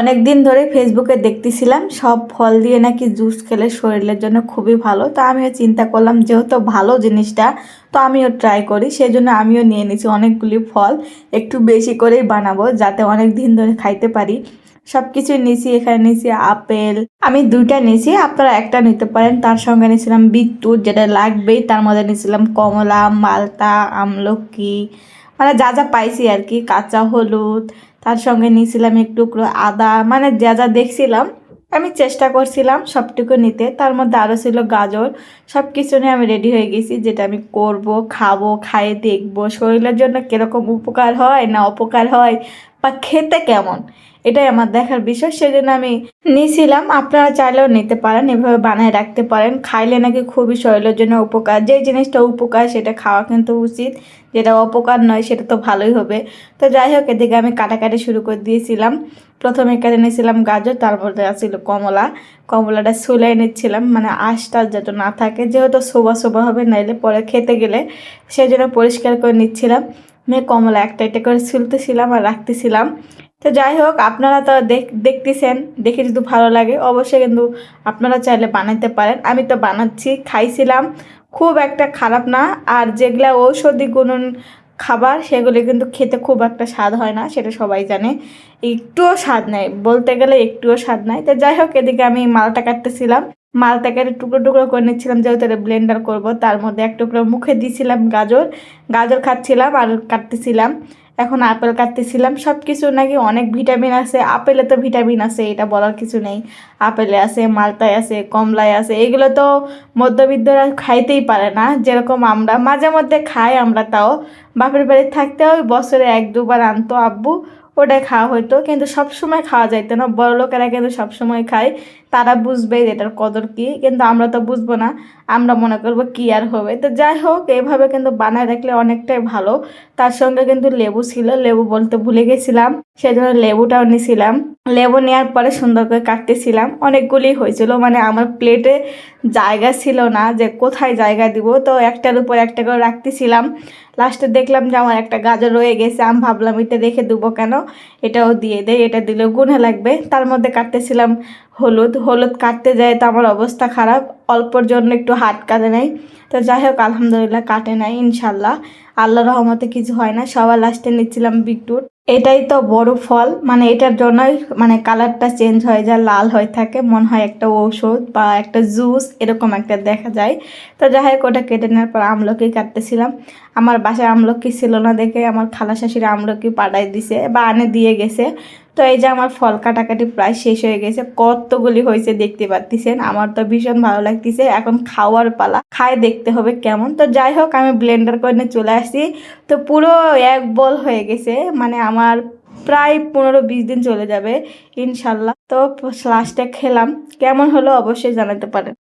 অনেক দিন ধরে ফেসবুকে দেখতেছিলাম, সব ফল দিয়ে নাকি জুস খেলে শরীরের জন্য খুবই ভালো। তো আমিও চিন্তা করলাম, যেহেতু ভালো জিনিসটা, তো আমিও ট্রাই করি সেই জন্য আমিও নিয়ে নিয়েছি অনেকগুলি ফল। একটু বেশি করেই বানাবো, যাতে অনেক দিন ধরে খাইতে পারি। সব কিছুই নিয়েছি এখানে নিয়েছি আপেল। আমি দুইটা নিয়েছি আপনারা একটা নিতে পারেন। তার সঙ্গে নিয়েছিলাম বিটরুট, যেটা লাগবেই। তার মধ্যে নিয়েছিলাম কমলা, মালতা, আমলকি। মানে যা যা পাইছি আর কি, কাঁচা হলুদ তার সঙ্গে নিয়েছিলাম একটু টুকরো আদা মানে যা যা দেখছিলাম, আমি চেষ্টা করছিলাম সবটুকু নিতে। তার মধ্যে আরও ছিল গাজর সব কিছু নিয়ে আমি রেডি হয়ে গেছি যেটা আমি করব, খাব, খায়ে দেখব, শরীরের জন্য কীরকম উপকার হয়, না অপকার হয়, বা খেতে কেমন। এটাই আমার দেখার বিষয়। সেজন্য আমি নিয়েছিলাম আপনারা চাইলেও নিতে পারেন, এভাবে বানায় রাখতে পারেন। খাইলে নাকি খুবই শরীরের জন্য উপকার। যে জিনিসটা উপকার, সেটা খাওয়া কিন্তু উচিত। যেটা অপকার নয়, সেটা তো ভালোই হবে। তো যাই হোক, এদিকে আমি কাটাকাটি শুরু করে দিয়েছিলাম। প্রথমে কেটে নিয়েছিলাম গাজর, তারপরে ছিল কমলা। কমলাটা সুলাই নিচ্ছিলাম মানে আঁশটা যত না থাকে। যেহেতু শোভা শোভা হবে, নাইলে পরে খেতে গেলে সেই জন্য পরিষ্কার করে নিচ্ছিলাম। নিয়ে কমলা একটা একটা করে ছুলতেছিলাম আর রাখতেছিলাম। তো যাই হোক, আপনারা তো দেখ, দেখতেছেন, দেখে যদি ভালো লাগে, অবশ্যই কিন্তু আপনারা চাইলে বানাতে পারেন। আমি তো বানাচ্ছি, খাইছিলাম, খুব একটা খারাপ না। আর যেগুলা ঔষধি গুণন খাবার, সেগুলি কিন্তু খেতে খুব একটা স্বাদ হয় না, সেটা সবাই জানে। একটুও স্বাদ নেই, বলতে গেলে একটুও স্বাদ নাই। তো যাই হোক, এদিকে আমি মালটা কাটতেছিলাম। মালটা কেটে টুকরো টুকরো করে নিচ্ছিলাম, যেহেতু এটা ব্লেন্ডার করব, তার মধ্যে এক টুকরো মুখে দিয়েছিলাম গাজর। গাজর খাচ্ছিলাম আর কাটতেছিলাম। এখন আপেল কাটতেছিলাম সব কিছু নাকি অনেক ভিটামিন আছে, আপেলে তো ভিটামিন আছে, এটা বলার কিছু নেই। আপেলে আছে মালটায় আছে, কমলায় আছে, এগুলো তো মধ্যবিত্তরা খাইতেই পারে না। যেরকম আমরা, মাঝে মধ্যে খাই আমরা তাও। বাপের বাড়ি থাকতে ওই বছরে এক দুবার আনতো আব্বু, ওটাই খাওয়া হতো কিন্তু সব সময় খাওয়া যাইতো না বড় লোকেরা কিন্তু সবসময় খায়। তারা বুঝবে এটার কদর কি, কিন্তু আমরা তো বুঝব না। আমরা মনে করব কি আর হবে। তো যাই হোক এইভাবে কিন্তু বানায় রাখলে অনেকটাই ভালো। তার সঙ্গে কিন্তু লেবু ছিল, লেবু বলতে ভুলে গেছিলাম। সেই জন্য লেবুটাও নিয়েছিলাম লেবু নেওয়ার পরে সুন্দর করে কাটতেছিলাম। অনেকগুলি হয়েছিল মানে আমার প্লেটে জায়গা ছিল না যে কোথায় জায়গা দিব। তো একটার উপর একটা করে রাখতেছিলাম। লাস্টে দেখলাম যে আমার একটা গাজর রয়ে গেছে। আমি ভাবলাম, এটা রেখে দেবো কেন? এটাও দিয়ে দেয় এটা দিলেও গুনে লাগবে। তার মধ্যে কাটতেছিলাম হলুদ হলুদ কাটতে যায় তো আমার অবস্থা খারাপ। অল্পর জন্য একটু হাত কাটে নাই। তো যাই হোক, আলহামদুলিল্লাহ কাটে নাই ইনশাল্লাহ আল্লাহ রহমতে কিছু হয় না, সবার লাস্টে নিচ্ছিলাম বিটরুট। এটাই তো বড় ফল মানে এটার জন্যই মানে কালারটা চেঞ্জ হয়ে যায় লাল হয়ে থাকে। মনে হয় একটা ঔষধ বা একটা জুস এরকম একটা দেখা যায়। তো যাই হোক, ওটা কেটে নেওয়ার পর আমলকি কাটতেছিলাম। আমার বাসায় আমলকি ছিল না দেখে আমার খালা শাশুড়ি আমলকি পাঠাই দিছে বা আনে দিয়ে গেছে। তো এই যে আমার ফল কাটাকাটি প্রায় শেষ হয়ে গেছে, কতগুলি হয়েছে দেখতে পাচ্ছেন আমার তো ভীষণ ভালো লাগতেছে। এখন খাওয়ার পালা, খায় দেখতে হবে কেমন। তো যাই হোক, আমি ব্লেন্ডার করে চলে আসছি তো পুরো এক বল হয়ে গেছে মানে আমার প্রায় পনেরো বিশ দিন চলে যাবে, ইনশাল্লাহ। তো লাস্টে খেলাম। কেমন হলো অবশ্যই জানাতে পারেন।